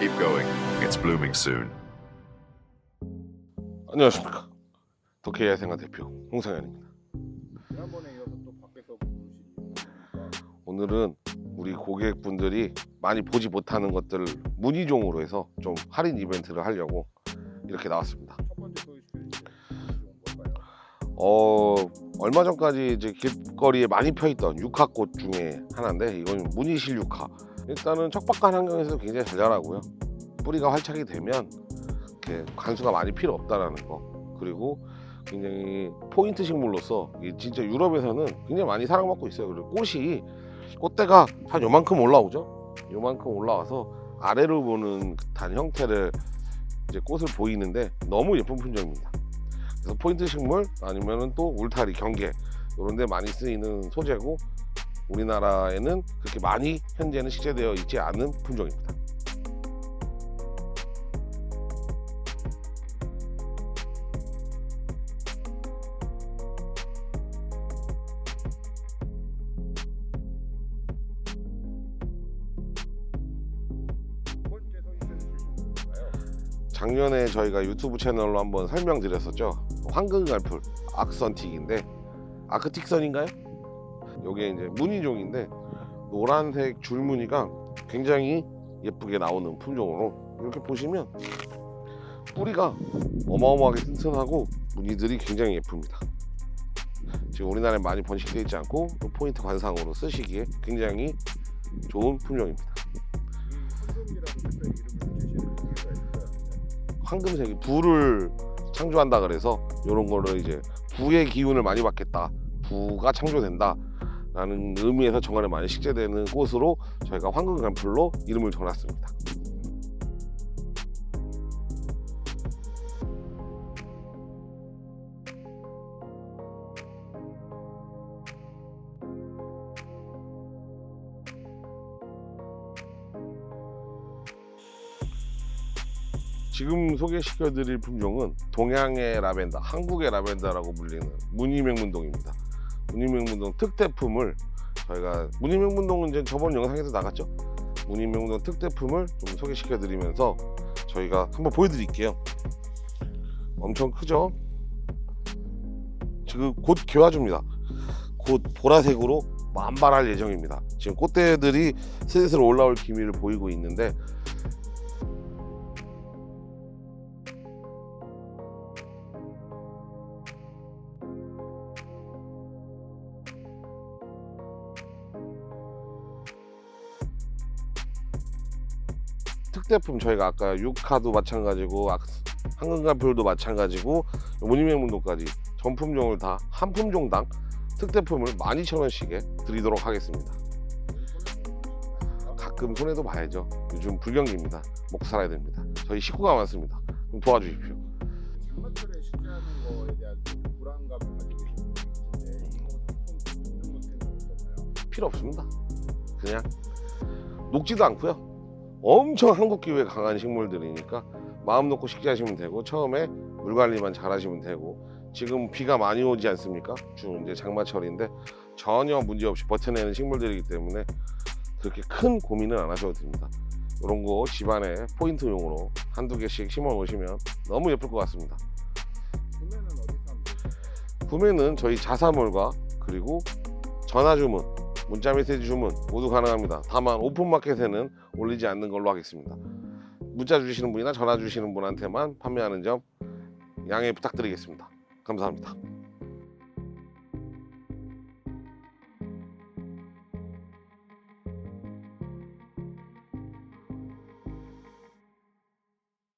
Keep going. It's blooming soon. 안녕하십니까 덕혜야 생활 대표 홍상현입니다 지난번에 이어서 또 밖에서 부르신 오늘은 우리 고객분들이 많이 보지 못하는 것들을 문의종으로 해서 좀 할인 이벤트를 하려고 이렇게 나왔습니다 첫 번째? 어 얼마 전까지 이제 길거리에 많이 펴 있던 육화꽃 중에 하나인데 이건 무늬실 육화 일단은 척박한 환경에서 굉장히 잘 자라고요. 뿌리가 활착이 되면 이렇게 관수가 많이 필요 없다라는 거. 그리고 굉장히 포인트 식물로서 진짜 유럽에서는 굉장히 많이 사랑받고 있어요. 그리고 꽃이 꽃대가 한 요만큼 올라오죠? 요만큼 올라와서 아래로 보는 단 형태를 이제 꽃을 보이는데 너무 예쁜 품종입니다. 그래서 포인트 식물 아니면은 또 울타리 경계 이런 데 많이 쓰이는 소재고 우리나라에는 그렇게 많이 현재는 식재되어 있지 않은 품종입니다. 작년에 저희가 유튜브 채널로 한번 설명드렸었죠. 황금갈풀 악선틱인데 아크틱선인가요? 요게 이제 무늬종인데 노란색 줄 무늬가 굉장히 예쁘게 나오는 품종으로 이렇게 보시면 뿌리가 어마어마하게 튼튼하고 무늬들이 굉장히 예쁩니다. 지금 우리나라에 많이 번식되어 있지 않고 또 포인트 관상으로 쓰시기에 굉장히 좋은 품종입니다. 황금색이 부를 창조한다 그래서 이런 거를 이제 부의 기운을 많이 받겠다 부가 창조된다 라는 의미에서 정관에 많이 식재되는 꽃으로 저희가 황금간풀로 이름을 정했습니다 지금 소개시켜드릴 품종은 동양의 라벤더, 한국의 라벤더라고 불리는 무늬맹문동입니다. 무늬맹문동 특대품을 저희가 무늬맹문동은 이제 저번 영상에서 나갔죠. 무늬맹문동 특대품을 좀 소개시켜 드리면서 저희가 한번 보여드릴게요. 엄청 크죠? 지금 곧 개화줍니다. 곧 보라색으로 만발할 예정입니다. 지금 꽃대들이 슬슬 올라올 기미를 보이고 있는데 특대품 저희가 아까 육화도 마찬가지고 악- 황금간풀도 마찬가지고 무늬맹문도까지 전 품종을 다 한 품종당 특대품을 12,000원씩에 드리도록 하겠습니다. 가끔 손해도 봐야죠. 요즘 불경기입니다. 먹고 살아야 됩니다. 저희 식구가 많습니다. 좀 도와주십시오. 장마철에 식재하는 거에 대한 좀 불안감을 가지고 계신 이거? 필요 없습니다. 그냥 녹지도 않고요. 엄청 한국 기후에 강한 식물들이니까 마음 놓고 식재하시면 되고 처음에 물 관리만 잘 하시면 되고 지금 비가 많이 오지 않습니까? 주 이제 장마철인데 전혀 문제 없이 버텨내는 식물들이기 때문에 그렇게 큰 고민은 안 하셔도 됩니다. 이런 거 집안에 포인트용으로 한두 개씩 심어 놓으시면 너무 예쁠 것 같습니다. 구매는 어디서 될까요? 구매는 저희 자사몰과 그리고 전화 주문, 문자 메시지 주문 모두 가능합니다. 다만 오픈마켓에는 올리지 않는 걸로 하겠습니다. 문자 주시는 분이나 전화 주시는 분한테만 판매하는 점 양해 부탁드리겠습니다. 감사합니다.